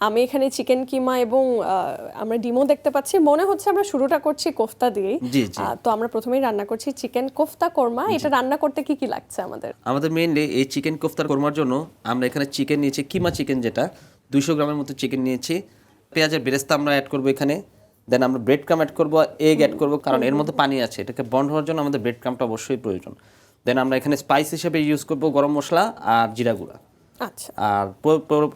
আমি এখানে চিকেন কিমা এবং আমরা ডিমও দেখতে পাচ্ছি। মনে হচ্ছে আমরা শুরুটা করছি কোফতা দিয়েই। তো আমরা প্রথমেই রান্না করছি চিকেন কোফতা কোরমা। এটা রান্না করতে কি কি লাগছে আমাদের? আমাদের মেইনলি এই চিকেন কোফতার কোরমার জন্য আমরা এখানে চিকেন নিয়েছি কিমা চিকেন যেটা। দুইশো গ্রামের মতো চিকেন নিয়েছি। পেঁয়াজের বেরেস্তা আমরা অ্যাড করব এখানে। দেন আমরা ব্রেড ক্রাম অ্যাড করব এগ অ্যাড করব কারণ এর মধ্যে পানি আছে। এটাকে বন্ধ হওয়ার জন্য আমাদের ব্রেড ক্রামটা অবশ্যই প্রয়োজন। দেন আমরা এখানে স্পাইস হিসেবে ইউজ করব গরম মশলা আর জিরা গুঁড়া। আচ্ছা। আর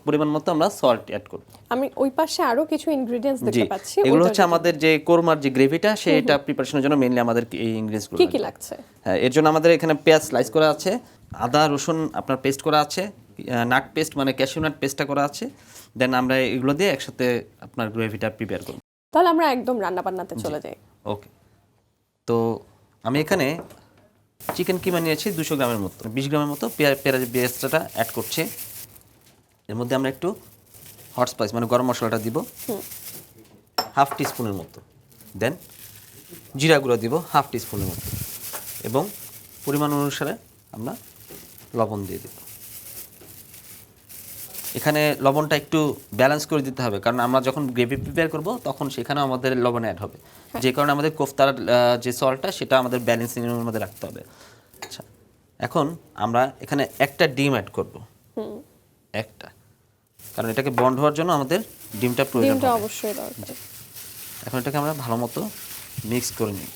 পরিমাণ মতো আমরা সল্ট অ্যাড করব। আমি ওই পাশে আরও কিছু ইনগ্রেডিয়েন্টস দেখতে পাচ্ছি এগুলো হচ্ছে আমাদের যে কোরমার যে গ্রেভিটা সেটা প্রিপারেশনের জন্য মেইনলি আমাদের এই ইনগ্রিডিয়েন্টসগুলো কি কি লাগছে? হ্যাঁ এর জন্য আমাদের এখানে পেঁয়াজ স্লাইস করা আছে আদা রসুন আপনার পেস্ট করা আছে নাট পেস্ট মানে ক্যাশিউ নাট পেস্টটা করা আছে দেন আমরা এগুলো দিয়ে একসাথে আপনার গ্রেভিটা প্রিপেয়ার করব। তাহলে আমরা একদম রান্না বান্নাতে চলে যাই। ওকে তো আমি এখানে চিকেন কিমা নিয়েছি দুশো গ্রামের মতো। বিশ গ্রামের মতো পেঁয়া- পেঁয়াজ পেঁয়াজটা অ্যাড করছে। এর মধ্যে আমরা একটু হট স্পাইস মানে গরম মশলাটা দিব। হাফ টিস্পুনের মতো। দেন জিরা গুঁড়ো দিব হাফ টিস্পুনের মতো। এবং পরিমাণ অনুসারে আমরা লবণ দিয়ে দেব। এখানে লবণটা একটু ব্যালেন্স করে দিতে হবে। কারণ আমরা যখন গ্রেভি প্রিপেয়ার করব তখন সেখানেও আমাদের লবণ অ্যাড হবে। যে কারণে আমাদের কোফতার যে সল্টটা সেটা আমাদের ব্যালেন্সিংয়ের মধ্যে রাখতে হবে। আচ্ছা এখন আমরা এখানে একটা ডিম অ্যাড করব। একটা। কারণ এটাকে বন্ড হওয়ার জন্য আমাদের ডিমটা প্রয়োজন ডিমটা অবশ্যই দরকার। এখন এটাকে আমরা ভালো মতো মিক্স করে নিই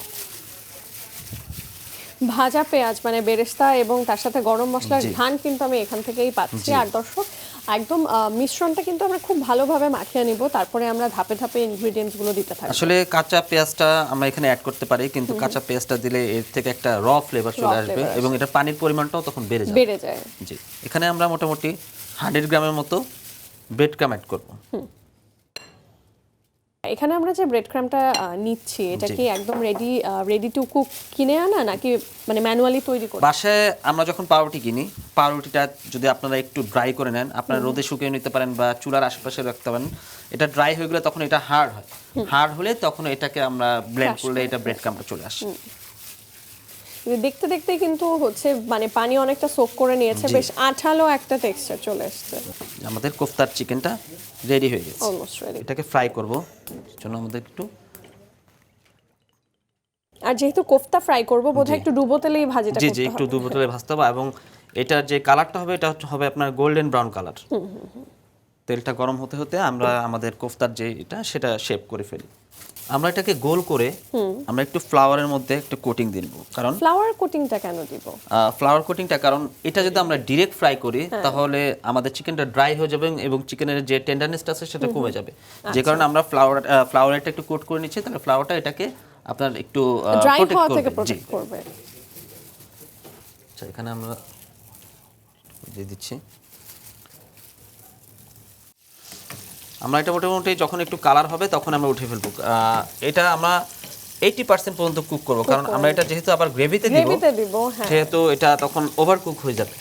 ভাজা পেঁয়াজ মানে বেরেস্তা এবং তার সাথে গরম মশলার। ঘ্রাণ কিন্তু আমি এখান থেকেই পাচ্ছি। আর দর্শক একদম মিশ্রণটা কিন্তু আমরা খুব ভালোভাবে মাখিয়ে নিব তারপরে আমরা ধাপে ধাপে ইনগ্রেডিয়েন্টসগুলো দিতে থাকি আসলে কাঁচা পেঁয়াজটা আমরা এখানে অ্যাড করতে পারি কিন্তু কাঁচা পেঁয়াজটা দিলে এর থেকে একটা র ফ্লেভার চলে আসবে এবং এটা পানির পরিমাণটাও তখন বেড়ে যাবে। বেড়ে যায়। জি এখানে আমরা মোটামুটি হান্ড্রেড গ্রামের মতো ব্রেড ক্রাম অ্যাড করব এখানে আমরা যে ব্রেড ক্রামটা নিচ্ছি এটা কি একদম রেডি রেডি টু কুক কিনে আনা নাকি মানে ম্যানুয়ালি তৈরি করে? বাসায় আমরা যখন পাউরুটি কিনি পাউরুটিটা যদি আপনারা একটু ড্রাই করে নেন আপনারা রোদে শুকিয়ে নিতে পারেন বা চুলার আশেপাশে রাখতে পারেন এটা ড্রাই হয়ে গেলে তখন এটা হার্ড হয়। হার্ড হলে তখন এটাকে আমরা ব্লেন্ড করলে এটা ব্রেড ক্রামটা চলে আসে। দেখতে দেখতে কিন্তু হচ্ছে মানে পানি অনেকটা সোক করে নিয়েছে বেশ আঠালো একটা টেক্সচার চলে এসেছে। আমাদের কোফতার চিকেনটা রেডি হয়ে গেছে। এটাকে ফ্রাই করব। জন্য আমাদের একটু আর যেহেতু কোফতা ফ্রাই করব বোধহয় একটু ডুবো তেলেই ভাজিটা জি জি একটু ডুবো তেলে ভাজতে হবে এবং এটার যে কালারটা হবে এটা হবে আপনার গোল্ডেন ব্রাউন কালার তেলটা গরম হতে হতে আমরা আমাদের কোফতার যে এটা সেটা শেপ করে ফেলি। আমরা এটাকে গোল করে আমরা একটু ফ্লাওয়ারের মধ্যে একটু কোটিং দিব কারণ ফ্লাওয়ার কোটিংটা কেন দিব? ফ্লাওয়ার কোটিংটা কারণ এটা যদি আমরা ডিরেক্ট ফ্রাই করি হ্যাঁ। তাহলে আমাদের চিকেনটা ড্রাই হয়ে যাবে এবং চিকেনের যে টেন্ডারনেসটা আছে সেটা কমে যাবে। যে আচ্ছা। কারণে আমরা ফ্লাওয়ার ফ্লাওয়ারটা একটু কোট করে নিচ্ছি তাহলে ফ্লাওয়ারটা এটাকে আপনার একটু প্রোটেক্ট করবে। আচ্ছা এখানে আমরা দিয়ে দিচ্ছি। আমরা এটা মোটামুটি যখন একটু কালার হবে তখন আমরা উঠে ফেলব। এটা আমরা এইটি পার্সেন্ট পর্যন্ত কুক করব কারণ আমরা এটা যেহেতু আবার গ্রেভিতে দিব গ্রেভিতে দিব হ্যাঁ। সেহেতু এটা তখন ওভার কুক হয়ে যাবে।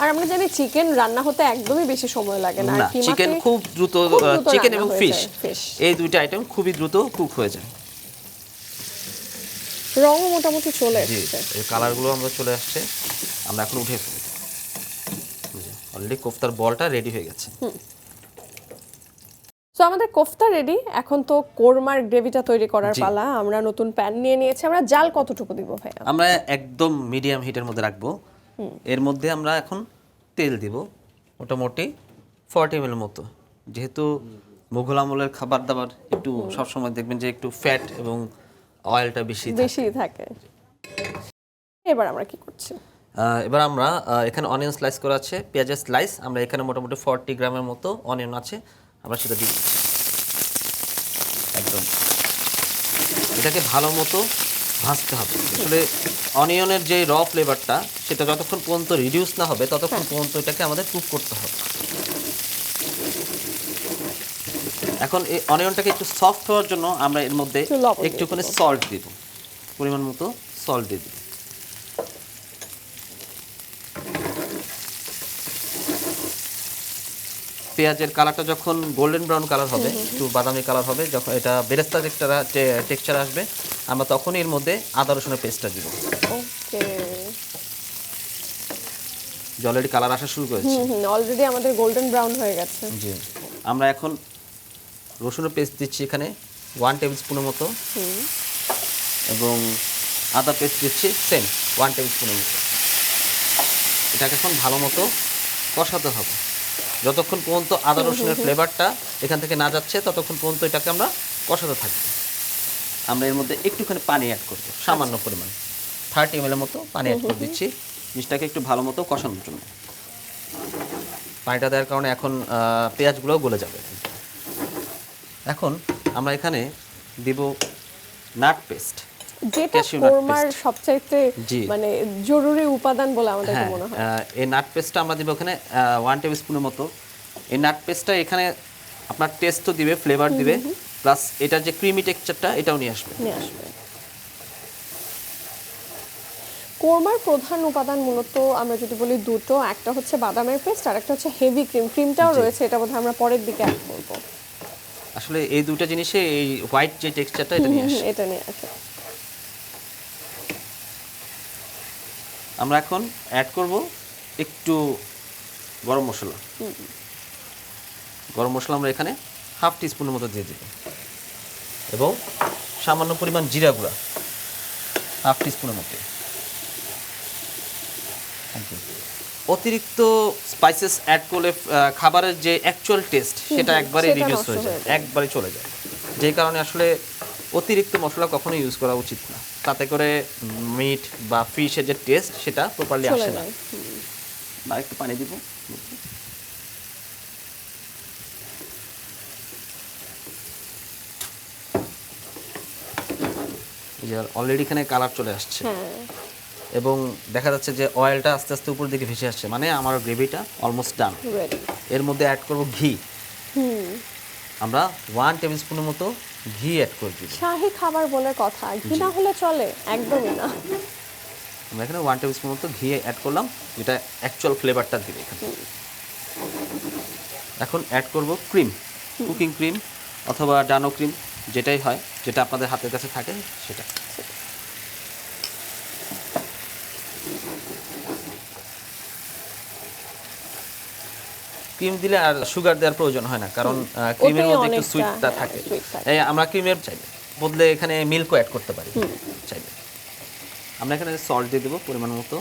আর আমরা জানি চিকেন রান্না হতে একদমই বেশি সময় লাগে না চিকেন খুব দ্রুত চিকেন এবং ফিশ এই দুইটা আইটেম খুবই দ্রুত কুক হয়ে যায়। রঙও মোটামুটি চলে এসেছে। এই কালারগুলো আমরা চলে আসছে আমরা এখন উঠে ফেলি অলরেডি কোফতার বলটা রেডি হয়ে গেছে। তো আমাদের কোফতা রেডি এখন তো কোরমার গ্রেভিটা তৈরি করার। পালা। আমরা নতুন প্যান নিয়ে নিয়েছি। আমরা জাল কতটুকু দিব ভাই আমরা একদম মিডিয়াম হিটের মধ্যে রাখব। এর মধ্যে আমরা এখন তেল দিব মোটামুটি ফর্টি এম মতো। যেহেতু মুঘল আমলের খাবার দাবার একটু সবসময় দেখবেন যে একটু ফ্যাট এবং অয়েলটা বেশি বেশি থাকে। এবার আমরা কি করছি? এবার আমরা এখানে অনিয়ন স্লাইস করা আছে পেঁয়াজের স্লাইস আমরা এখানে মোটামুটি ফর্টি গ্রামের মতো অনিয়ন আছে। আমরা সেটা দিয়ে দিচ্ছি। একদম। এটাকে ভালো মতো ভাজতে হবে। আসলে অনিয়নের যে র ফ্লেভারটা সেটা যতক্ষণ পর্যন্ত রিডিউস না হবে ততক্ষণ পর্যন্ত এটাকে আমাদের কুক করতে হবে। এখন এই অনিয়নটাকে একটু সফট হওয়ার জন্য আমরা এর মধ্যে একটুখানি সল্ট দিব। পরিমাণ মতো সল্ট দিয়ে দিব। পেঁয়াজের কালারটা যখন গোল্ডেন ব্রাউন কালার হবে একটু বাদামি কালার হবে যখন এটা বেরেস্তা টেক্সচার আসবে আমরা তখন এর মধ্যে আদা রসুনের পেস্টটা দিব। অলরেডি কালার আসা শুরু করেছে। অলরেডি আমাদের গোল্ডেন ব্রাউন হয়ে গেছে। জি। আমরা এখন রসুনের পেস্ট দিচ্ছি এখানে ওয়ান টেবিল স্পুনের মতো। এবং আদা পেস্ট দিচ্ছি সেম ওয়ান টেবিল স্পুনের মতো। এটাকে এখন ভালো মতো কষাতে হবে। যতক্ষণ পর্যন্ত আদা রসুনের ফ্লেভারটা এখান থেকে না যাচ্ছে ততক্ষণ পর্যন্ত এটাকে আমরা কষাতে থাকব। আমরা এর মধ্যে একটুখানি পানি অ্যাড করব সামান্য পরিমাণ। থার্টি এম মতো পানি অ্যাড করে দিচ্ছি। জিনিসটাকে একটু ভালো মতো কষানোর জন্য। পানিটা দেওয়ার কারণে এখন পেঁয়াজগুলোও গলে যাবে। এখন আমরা এখানে দিব নাট পেস্ট যেটা কোরমার সবচাইতে মানে জরুরি উপাদান বলে আমাদের মনে হয় এই নাট পেস্টটা আমরা দিব ওখানে ওয়ান টেবিল স্পুনের মতো। এই নাট পেস্টটা এখানে আপনার টেস্ট তো দিবে ফ্লেভার দিবে প্লাস এটার যে ক্রিমি টেক্সচারটা এটাও নিয়ে আসবে। নিয়ে আসবে। কোরমার প্রধান উপাদান মূলত আমরা যদি বলি দুটো একটা হচ্ছে বাদামের পেস্ট আর একটা হচ্ছে হেভি ক্রিম ক্রিমটাও রয়েছে এটা বোধহয় আমরা পরের দিকে অ্যাড করব। আসলে এই দুটো জিনিসে এই হোয়াইট যে টেক্সচারটা এটা নিয়ে আসে। এটা নিয়ে আসে। আমরা এখন অ্যাড করব একটু গরম মশলা। গরম মশলা আমরা এখানে হাফ টিস্পুনের মতো দিয়ে দেব। এবং সামান্য পরিমাণ জিরা গুঁড়া হাফ টিস্পুনের মতো অতিরিক্ত স্পাইসেস অ্যাড করলে খাবারের যে অ্যাকচুয়াল টেস্ট সেটা একবারে রিডিউস হয়ে যায়। একবারে চলে যায়। যেই কারণে আসলে অতিরিক্ত মশলা কখনো ইউজ করা উচিত না। তাতে করে মিট বা ফিশের যে টেস্ট সেটা প্রপারলি আসে না। বা একটু পানি দিব। অলরেডি এখানে কালার চলে আসছে। হ্যাঁ এবং দেখা যাচ্ছে যে অয়েলটা আস্তে আস্তে উপর দিকে ভেসে আসছে। মানে আমার গ্রেভিটা অলমোস্ট ডান এর মধ্যে অ্যাড করব ঘি। আমরা ওয়ান টেবিল স্পুনের মতো ঘি অ্যাড করে দিব। শাহী খাবার বলে কথা। ঘি না হলে চলে একদমই না। আমরা এখানে ওয়ান টেবিল স্পুন মতো ঘি অ্যাড করলাম। যেটা অ্যাকচুয়াল ফ্লেভারটা দিবে এখানে। এখন অ্যাড করব ক্রিম কুকিং ক্রিম অথবা ডানো ক্রিম যেটাই হয় যেটা আপনাদের হাতের কাছে থাকে সেটা। ক্রিম দিলে আর সুগার দেওয়ার প্রয়োজন হয় না কারণ ক্রিমের মধ্যে একটু সুইটটা থাকে। এই আমরা ক্রিমের চাইলে বদলে এখানে মিল্কও অ্যাড করতে পারি। চাইলে আমরা এখানে সল্ট দিয়ে দেবো পরিমাণ মতো।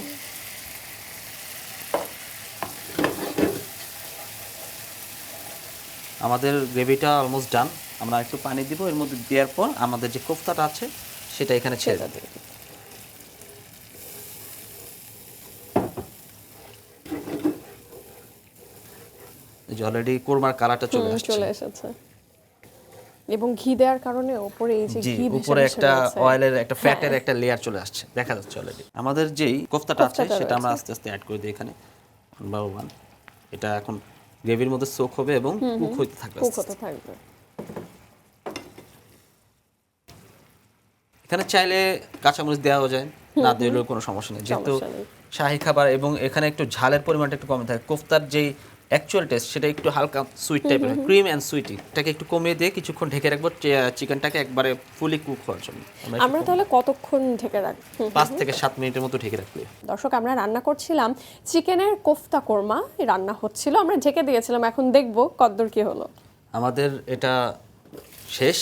আমাদের গ্রেভিটা অলমোস্ট ডান আমরা একটু পানি দিব এর মধ্যে দেওয়ার পর আমাদের যে কোফতাটা আছে সেটা এখানে ছেড়ে দেবো। এই যে অলরেডি কোরমার কালারটা চলে আসছে। চলে এসেছে। এবং ঘি দেওয়ার কারণে ওপরে এই যে ঘি উপরে একটা অয়েলের একটা ফ্যাটের একটা লেয়ার চলে আসছে। দেখা যাচ্ছে অলরেডি আমাদের যেই কোফতাটা আছে সেটা আমরা আস্তে আস্তে অ্যাড করে দিই এখানে। ওয়ান এটা এখন গ্রেভির মধ্যে সোক হবে এবং কুক থাকবে কুক। হতে থাকবে। এখানে চাইলে কাঁচামরিচ দেওয়াও যায় না দিলেও কোনো সমস্যা নেই। যেহেতু শাহী খাবার এবং এখানে একটু ঝালের পরিমাণটা একটু কমে থাকে কোফতার যেই অ্যাকচুয়াল টেস্ট সেটা একটু হালকা সুইট টাইপের ক্রিম অ্যান্ড সুইটি এটাকে একটু কমিয়ে দিয়ে কিছুক্ষণ ঢেকে রাখব চিকেনটাকে একবারে ফুলি কুক হওয়ার জন্য। আমরা তাহলে কতক্ষণ ঢেকে রাখব পাঁচ থেকে সাত মিনিটের মতো ঢেকে রাখলে দর্শক আমরা রান্না করছিলাম চিকেনের কোফতা কোরমা রান্না হচ্ছিল। আমরা ঢেকে দিয়েছিলাম এখন দেখব কদ্দূর কি হলো। আমাদের এটা শেষ।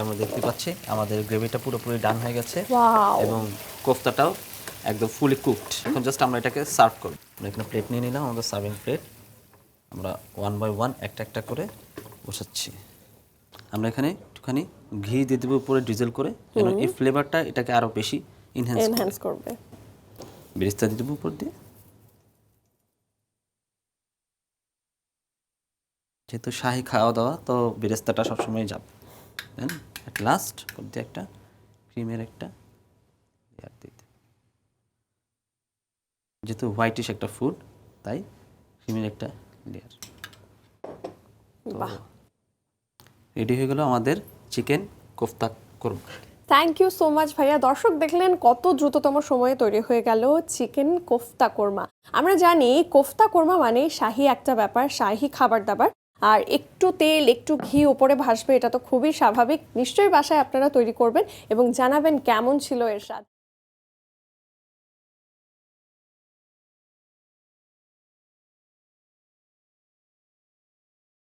আমরা দেখতে পাচ্ছি আমাদের গ্রেভিটা পুরোপুরি ডান হয়ে গেছে। এবং কোফতাটাও একদম ফুলি কুকড এখন জাস্ট আমরা এটাকে সার্ভ করব। আমরা এখানে প্লেট নিয়ে নিলাম আমাদের সার্ভিং প্লেট আমরা ওয়ান বাই ওয়ান একটা একটা করে বসাচ্ছি। আমরা এখানে একটুখানি ঘি দিয়ে দেবো উপরে ডিজেল করে যেন এই ফ্লেভারটা এটাকে আরও বেশি ইনহ্যান্স এনহ্যান্স করবে। বেরিস্তা দিয়ে দেবো উপর দিয়ে। যেহেতু শাহি খাওয়া দাওয়া তো বেরেস্তাটা সবসময় যাবে। দেন অ্যাট লাস্ট দিয়ে একটা ক্রিমের একটা লেয়ার দিতে যেহেতু হোয়াইটিশ একটা ফুড তাই ক্রিমের একটা লেয়ার বাহ। রেডি হয়ে গেল আমাদের চিকেন কোফতা করব থ্যাংক ইউ সো মাচ ভাইয়া। দর্শক দেখলেন কত দ্রুততম সময়ে তৈরি হয়ে গেল চিকেন কোফতা কোরমা। আমরা জানি কোফতা কোরমা মানে শাহি একটা ব্যাপার শাহি খাবার দাবার। আর একটু তেল একটু ঘি ওপরে ভাসবে এটা তো খুবই স্বাভাবিক। নিশ্চয়ই বাসায় আপনারা তৈরি করবেন এবং জানাবেন কেমন ছিল এর স্বাদ।